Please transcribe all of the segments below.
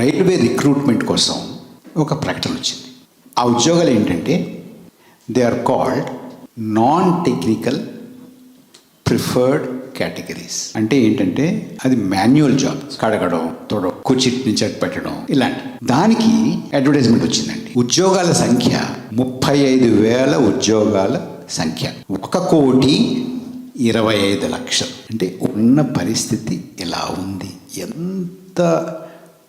Railway recruitment కోసం ఒక ప్రకటన వచ్చింది. ఆ ఉద్యోగాలు ఏంటంటే they are called non technical preferred categories అంటే ఏంటంటే అది మాన్యువల్ జాబ్ కడగడం తోడడం కుర్చీ నుంచి అటు పెట్టడం ఇలాంటి. దానికి అడ్వర్టైజ్మెంట్ వచ్చిందండి. ఉద్యోగాల సంఖ్య ముప్పై ఐదు వేల ఉద్యోగాల సంఖ్య. ఒక కోటి ఇరవై ఐదు లక్షలు. అంటే ఉన్న పరిస్థితి ఎలా ఉంది? ఎంత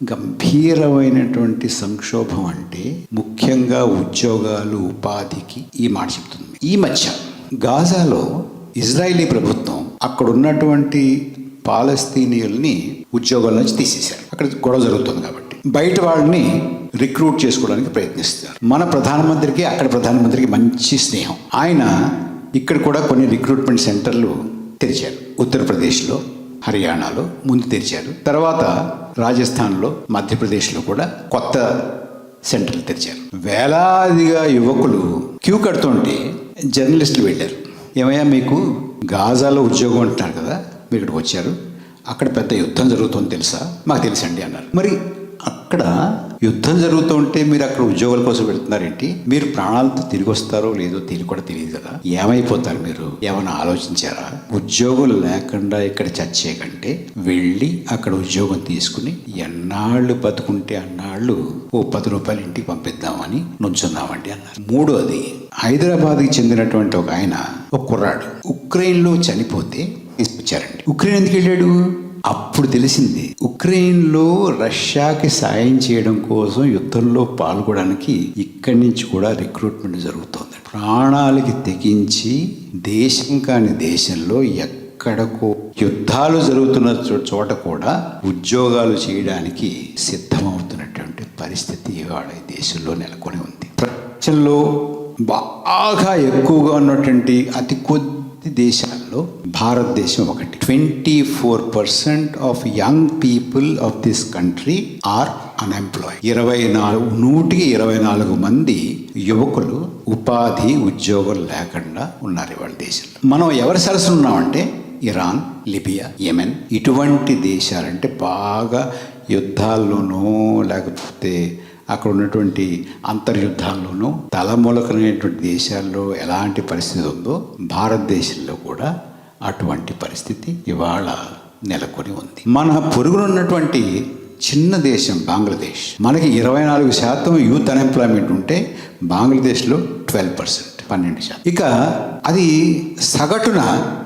గంభీరమైనటువంటి సంక్షోభం అంటే ముఖ్యంగా ఉద్యోగాలు ఉపాధికి ఈ మాట చెప్తుంది. ఈ మధ్య గాజాలో ఇజ్రాయిలీ ప్రభుత్వం అక్కడ ఉన్నటువంటి పాలస్తీనియుల్ని ఉద్యోగాల నుంచి తీసేశారు. అక్కడ గొడవ జరుగుతుంది కాబట్టి. బయట వాళ్ళని రిక్రూట్ చేసుకోవడానికి ప్రయత్నిస్తారు మన ప్రధానమంత్రికి అక్కడ ప్రధానమంత్రికి మంచి స్నేహం. ఆయన ఇక్కడ కూడా కొన్ని రిక్రూట్మెంట్ సెంటర్లు తెరిచారు. ఉత్తరప్రదేశ్లో హర్యానాలో ముందు తెరిచారు తర్వాత రాజస్థాన్లో మధ్యప్రదేశ్లో కూడా కొత్త సెంటర్లు తెరిచారు. వేలాదిగా యువకులు క్యూ కడుతుంటే జర్నలిస్టులు వెళ్ళారు ఏమయ్యా మీకు గాజాలో ఉద్యోగం అంటున్నారు కదా మీరు ఇక్కడికి వచ్చారు. అక్కడ పెద్ద యుద్ధం జరుగుతుంది తెలుసా? మాకు తెలుసండి అన్నారు. మరి అక్కడ యుద్ధం జరుగుతూ ఉంటే మీరు అక్కడ ఉద్యోగాల కోసం వెళ్తున్నారేంటి? మీరు ప్రాణాలతో తిరిగి వస్తారో లేదో తెలియ కూడా తెలియదు కదా. ఏమైపోతారు మీరు? ఏమైనా ఆలోచించారా? ఉద్యోగం లేకుండా ఇక్కడ చచ్చే కంటే వెళ్ళి అక్కడ ఉద్యోగం తీసుకుని ఎన్నాళ్ళు బతుకుంటే అన్నాళ్ళు ఓ పది రూపాయలు ఇంటికి పంపిద్దామని నుంచున్నామండి అన్నారు. మూడోది హైదరాబాద్కి చెందినటువంటి ఒక ఆయన ఒక కుర్రాడు ఉక్రెయిన్లో చనిపోతే తీసుకొచ్చారండి. ఉక్రెయిన్ ఎందుకు వెళ్ళాడు? అప్పుడు తెలిసింది ఉక్రెయిన్లో రష్యాకి సాయం చేయడం కోసం యుద్ధంలో పాల్గొనడానికి ఇక్కడి నుంచి కూడా రిక్రూట్మెంట్ జరుగుతోంది. ప్రాణాలకి తెగించి దేశం కాని దేశంలో ఎక్కడకో యుద్ధాలు జరుగుతున్న చో- చోట కూడా ఉద్యోగాలు చేయడానికి సిద్ధమవుతున్నటువంటి పరిస్థితి ఇవాళ ఈ దేశంలో నెలకొని ఉంది. ప్రపంచంలో బాగా ఎక్కువగా ఉన్నటువంటి అతి కొద్ది దేశాల్లో భారతదేశం ఒకటి. Twenty four percent of young people of this country are unemploy ఇరవై నాలుగు నూటికి ఇరవై నాలుగు మంది యువకులు ఉపాధి ఉద్యోగం లేకుండా ఉన్నారు ఇవాళ దేశంలో. మనం ఎవరి సరసన ఉన్నామంటే ఇరాన్ లిబియా యెమెన్. ఇటువంటి దేశాలంటే బాగా యుద్ధాల్లోనూ లేకపోతే అక్కడ ఉన్నటువంటి అంతర్యుద్ధాల్లోనూ తలమూలకమైనటువంటి దేశాల్లో ఎలాంటి పరిస్థితి ఉందో భారతదేశంలో కూడా అటువంటి పరిస్థితి ఇవాళ నెలకొని ఉంది. మన పొరుగునున్నటువంటి చిన్న దేశం బంగ్లాదేశ్. మనకి ఇరవై నాలుగు శాతం యూత్ అన్ఎంప్లాయ్మెంట్ ఉంటే బంగ్లాదేశ్లో ట్వెల్వ్ పర్సెంట్ పన్నెండు శాతం. ఇక అది సగటున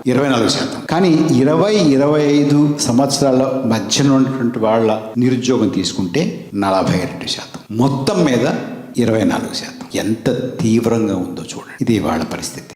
ఇరవై నాలుగు శాతం. కానీ ఇరవై ఇరవై ఐదు సంవత్సరాల మధ్యలో ఉన్నటువంటి వాళ్ళ నిరుద్యోగం తీసుకుంటే నలభై రెండు శాతం. మొత్తం మీద ఇరవై నాలుగు శాతం. ఎంత తీవ్రంగా ఉందో చూడండి. ఇది వాళ్ళ పరిస్థితి.